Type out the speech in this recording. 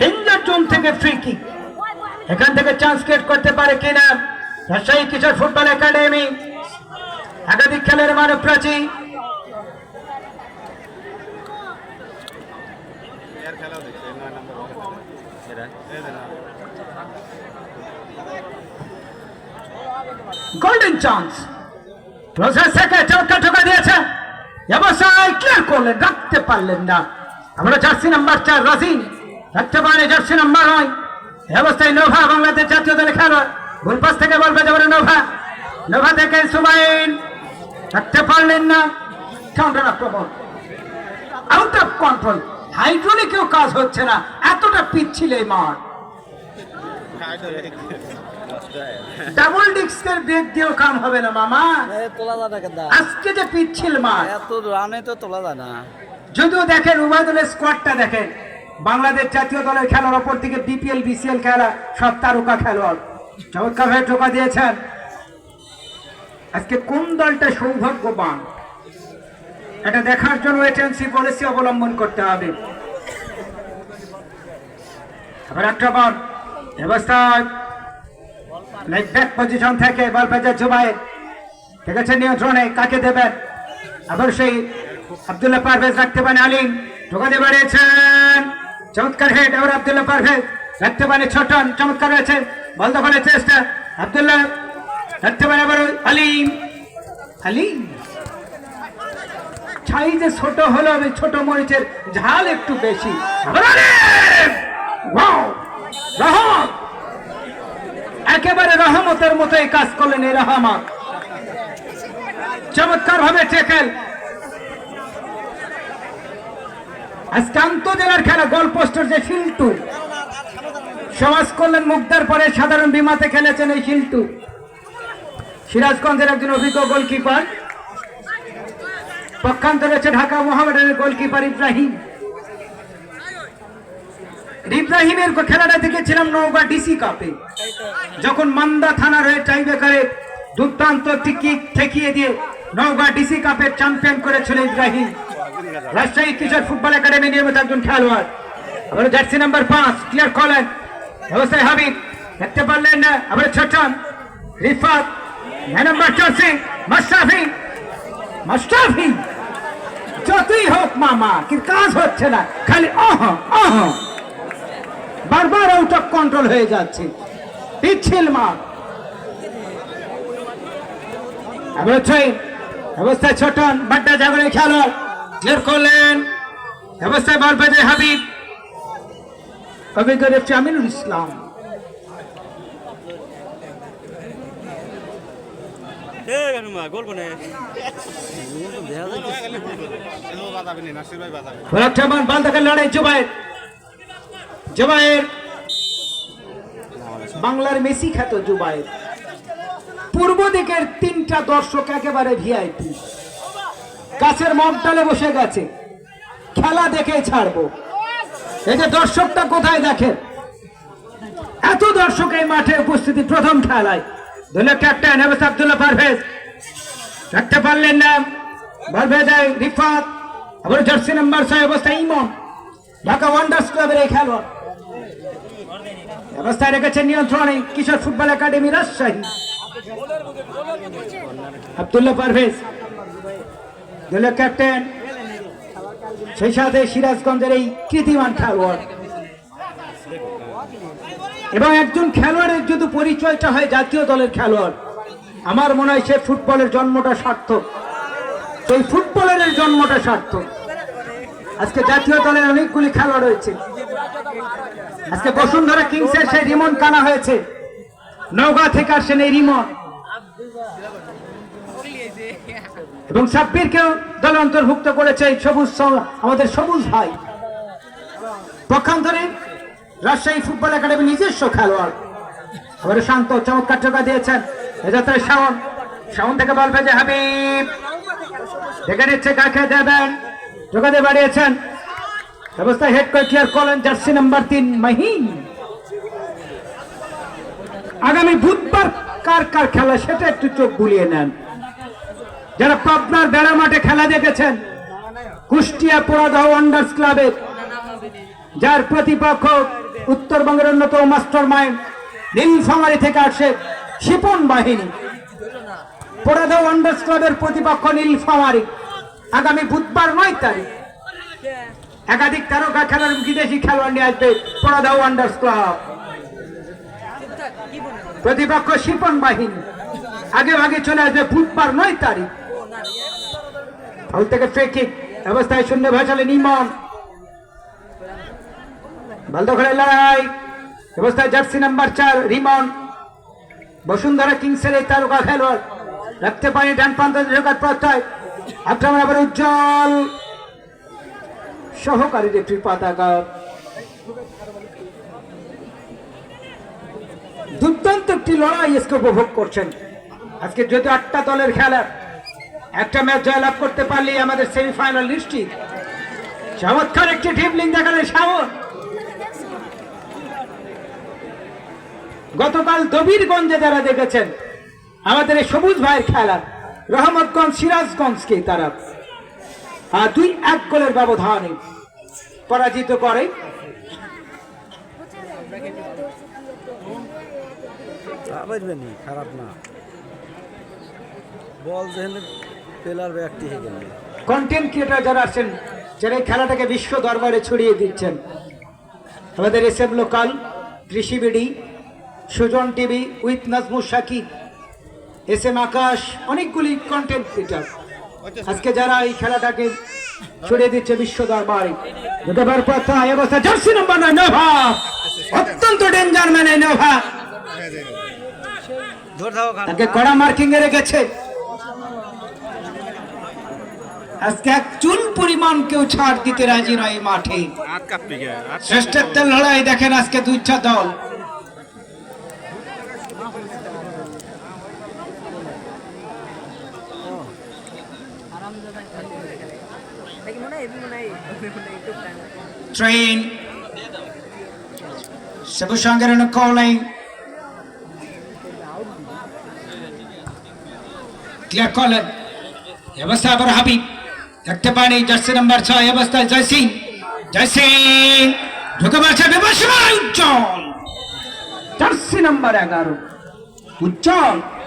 Danger zone থেকে free kick এখান থেকে চান্স ক্রিয়েট করতে পারে কিনা? Rajshahi Kishore football academy. একাধিক খেলের মানব প্রাচী। গোল্ডেন চান্স রোজার থেকে চমৎকার ঠোকা দিয়েছে। ব্যবসায় ক্লিয়ার করলেন রাখতে পারলেন না। আমরা জার্সি নাম্বার চার রাখতে পারে জার্সি নাম্বার নয়। এই অবস্থায় নোভা বাংলাদেশ জাতীয় দলে খেলোয়াড়। গোল পাস থেকে বলবে যাবে নোভা। নোভা থেকে সুমাইন রাখতে পারলেন না। কাউন্টার আক্রমণ আউট অফ কন্ট্রোল হাইড্রোলিকেও কাজ হচ্ছে না। এতটা পিচ্ছিল এই মাঠ। ডাবল ডিস্কের ব্রেক দিয়েও কাম হবে না মামা। তোলা আজকে যে পিচ্ছিল মাঠ। এত রানে তো তোলা যায় না। যদিও দেখেন উভয় দলের স্কোয়াডটা দেখেন, বাংলাদেশ জাতীয় দলের খেলার ওপর থেকে বিপিএল বিসিএল খেলা, সব তারকা খেলোয়াড়। চমৎকার ভাবে টোকা দিয়েছেন। আজকে কোন দলটা সৌভাগ্যবান? এটা দেখার জন্য এটেন্সি পলিসি অবলম্বন করতে হবে। আবার একটা বল ব্যবস্থায় ব্যাক পজিশন থেকে বল পেজে জুবাই ঠিক আছে নিয়ন্ত্রণে কাকে দেবেন? আবার সেই আব্দুল্লাহ পারভেজ রাখতে পারেন আলিম। ঢোকাতে বাড়িয়েছেন। চমৎকার হেড আবার আব্দুল্লাহ পারভেজ রাখতে পারে ছোটন। চমৎকার রয়েছে। বল দখলের চেষ্টা। আব্দুল্লাহ রাখতে পারে আবার আলিম। আলিম। ছাই যে ছোট হলো, আমি ছোট মরিচের ঝাল একটু বেশি। একেবারে রহমতের মতো কাজ করলেন এই রহমত। চমৎকার ভাবে টেকেল আজকে আন্তজেলার খেলা, গোল পোস্টের যে শিল্টু। সমাজ কল্যাণ মুগ্ধার পরে সাধারণ বিমাতে খেলেছেন এই শিল্টু। সিরাজগঞ্জের একজন অভিজ্ঞ গোলকিপার। পক্ষান্তরে রয়েছে ঢাকা মোহামেডানের গোলকিপার ইব্রাহিম। ইব্রাহিমের খেলাটা দেখেছিলাম নৌকা ডিসি কাপে। যখন মান্দা থানার হয়ে টাইবেকারে দুর্দান্ত টিকি ঠেকিয়ে দিয়ে নওগাঁ ডিসি কাপের চ্যাম্পিয়ন করেছিল ইব্রাহিম। রাজশাহী কিশোর ফুটবল একাডেমি নিয়মিত একজন খেলোয়াড়। আবার জার্সি নাম্বার পাঁচ, ক্লিয়ার করেন ব্যবস্থায় হাবিব। দেখতে পারলেন না আবার ছোটন। রিফাত নম্বর জার্সি মাস্টাফি মাস্টাফি যতই হোক মামা কি কাজ হচ্ছে না। খালি অহ অহ। বারবার আউট অফ কন্ট্রোল হয়ে যাচ্ছে। পিচ্ছিল মাঠ। এবার ছয়। অবস্থায় ছোটন, বাড্ডা জাগরে খেলোয়াড়। ক্লিয়ার করলেন। অবস্থায় বল পেতে হাবিব। রেফটি আমিনুল ইসলাম। বাংলার মেসি খ্যাত জুবাইর। পূর্ব দিকের তিনটা দর্শক একেবারে ভিআইপি গাছের মগডালে বসে গেছে। খেলা দেখে ছাড়বো। এই যে দর্শকটা কোথায় দেখেন? এত দর্শক এই মাঠে উপস্থিতি প্রথম খেলায়। দলীয় ক্যাপ্টেন এবার আব্দুল্লাহ পারভেজ। রাখতে পারলেন না। পারভেজ রিফাত। আবার জার্সি নাম্বার ছয় অবস্থায় ইমন। ঢাকা ওয়ান্ডার্স ক্লাবের এই খেলোয়াড়। অবস্থায় রেখেছেন নিয়ন্ত্রণে কিশোর ফুটবল একাডেমি রাজশাহী। আব্দুল্লাহ পারভেজ। দলীয় ক্যাপ্টেন। সেই সাথে সিরাজগঞ্জের এই কৃতিমান খেলোয়াড়। এবং একজন খেলোয়াড়ের যদি পরিচয়টা হয় জাতীয় দলের খেলোয়াড়, আমার মনে হয় সে ফুটবলের জন্মটা সার্থক। সেই ফুটবলের জন্মটা সার্থক। আজকে জাতীয় দলের অনেকগুলি খেলোয়াড় রয়েছে। আজকে বসুন্ধরা কিংসের সেই রিমন কানা হয়েছে। নওগাঁ থেকে আসছেন এই রিমন। এবং সাব্বিরকেও দলে অন্তর্ভুক্ত করেছে সবুজ আমাদের সবুজ ভাই। পক্ষান্তরে রাজশাহী ফুটবল একাডেমি নিজস্ব খেলোয়াড়। এবারে শান্ত, চমৎকার টোকা দিয়েছেন এযাত্রায় শাওন। শাওন থেকে বল ভেজে হাবিব। দেখে নিচ্ছে কাকে দেবেন। টোকাতে বাড়িয়েছেন। ব্যবস্থা হেড করে ক্লিয়ার করলেন জার্সি নাম্বার তিন, মাহিন। আগামী বুধবার কার কার খেলা সেটা একটু চোখ বুলিয়ে নেন। যারা পাবনার বেড়া মাঠে খেলা দেখেছেন, কুষ্টিয়া পোড়াদহ ওয়ান্ডার্স ক্লাবের যার প্রতিপক্ষ উত্তরবঙ্গের অন্যতম মাস্টার মাইন্ড নীলফামারি থেকে আসে শিপন বাহিনী। পোড়াদা ওয়ান্ডার্স ক্লাবের প্রতিপক্ষ নীলফামারি আগামী বুধবার নয় তারিখ একাধিক তারকা খেলার বিদেশি খেলোয়াড় নিয়ে আসবে পোড়াদা ওয়ান্ডার্স ক্লাব প্রতিপক্ষ শিপন বাহিনী। আগে আগে চলে আসবে বুধবার নয় তারিখ। ফেকিক অবস্থায় শূন্য ভাসালে নিমন ভালো দখলের লড়াই। অবস্থায় জার্সি নাম্বার চার রিমন বসুন্ধরা কিংসের এই তারকা খেলোয়াড়, রাখতে পারে ডান প্রান্ত ঢোকার প্রত্যয়। আক্রমণ আবার উজ্জ্বল। সহকারী রেফরি পতাকা। দুর্দান্ত একটি লড়াই আজকে উপভোগ করছেন। আজকে যদি আটটা দলের খেলা একটা ম্যাচ জয়লাভ করতে পারলেই আমাদের সেমিফাইনাল নিশ্চিত। চমৎকার একটি ড্রিবলিং দেখালেন শাওন গতকাল দবিরগঞ্জে যারা দেখেছেন, আমাদের এই সবুজ ভাইয়ের খেলা, রহমতগঞ্জ সিরাজগঞ্জকে তারা। দুই এক গোলের ব্যবধানে পরাজিত করে। খারাপ না। বল যেখানে পেলার ব্যক্তি কন্টেন্ট ক্রিয়েটার যারা আছেন যারা এই খেলাটাকে বিশ্ব দরবারে ছড়িয়ে দিচ্ছেন আমাদের S M local Krishi BD Sujon TV with Nazmur Sakib S M Akash অনেকগুলি কন্টেন্ট ক্রিয়েটার আজকে যারা এই খেলাটাকে ছড়িয়ে দিচ্ছে বিশ্ব দরবারে। যতবার কথা এই অবস্থা জার্সি নম্বর নয় নোভা। অত্যন্ত ডেঞ্জার ম্যান এই নোভা। তাকে কড়া মার্কিং এ রেখেছে। আজকে এক চুল পরিমাণ কেউ ছাড় দিতে রাজি নয় মাঠে। শ্রেষ্ঠত্বের লড়াই দেখেন আজকে দুইটা দল। ট্রেন সবুজ সঙ্গের কলিং ক্লিয়ার কলেন অবস্থা আবার হাবিব। দেখতে পানি জার্সি নাম্বার ছয় অবস্থায় জয় সিং জয় সিং ঢুকে পারছে বিভূষণ উজ্জ্বল। জার্সি নাম্বার এগারো। উজ্জ্বল।